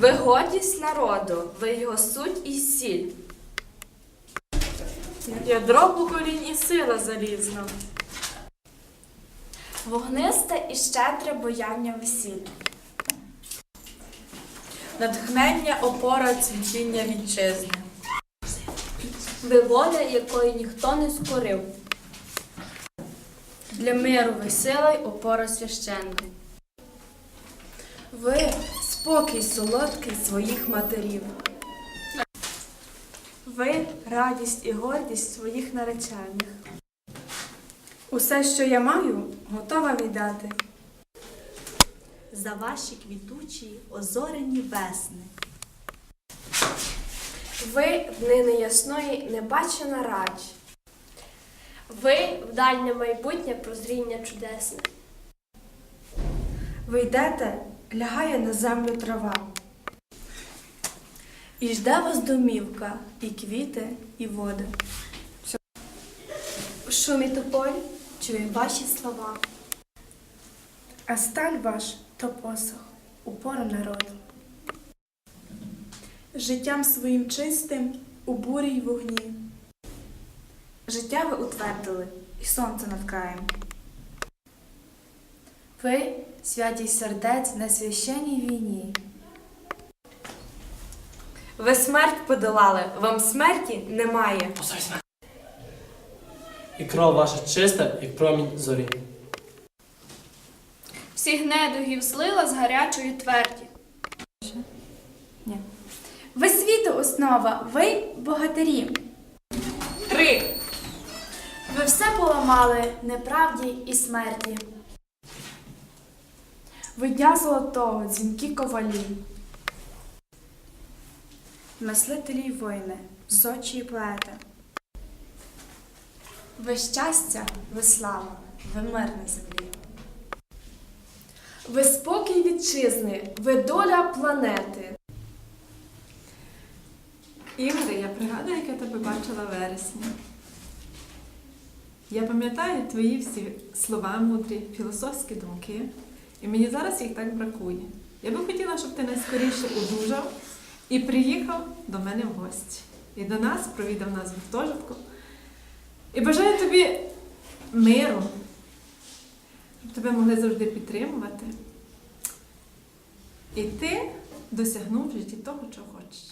Ви гордість народу, ви його суть і сіль. Ядро поколінь і сила залізна. Вогнисте і щедре бояння весілля. Натхнення, опора, цвітіння вітчизни. Ви воля, якої ніхто не скорив. Для миру весела й опора священна. Ви спокій солодкий своїх матерів. Ви радість і гордість своїх наречених. Усе, що я маю, готова віддати. за ваші квітучі озорені весни. Ви днини ясної небачена рач. Ви в дальнє майбутнє прозріння чудесне. Ви йдете, лягає на землю трава. І жде вас домівка, і квіти, і води. В шумі тополь чую ваші слова. А сталь ваш то посох, упора народу. Життям своїм чистим у бурі й вогні. Життя ви утвердили, і сонце над краєм. Ви святість сердець на священній війні. Ви смерть подолали, вам смерті немає. І кров ваша чиста, як промінь зорі. Всіх недугів злила з гарячої тверді. Ви світу основа, ви богатирі. Три. Ви все поламали неправді і смерті. Ви дня золотого, дзвінки ковалі. Мислителі й воїни, зодчі й поети. Ви щастя, ви слава, ви мир на землі. Ви спокій вітчизни, ви доля планети. Ігоре, я пригадую, як я тебе бачила вересні. Я пам'ятаю твої всі слова мудрі, філософські думки, і мені зараз їх так бракує. Я би хотіла, щоб ти найскоріше одужав і приїхав до мене в гості. І до нас провідав нас в гуртожитку. І бажаю тобі миру, щоб тебе могли завжди підтримувати. І ти досягнув в житті того, чого хочеш.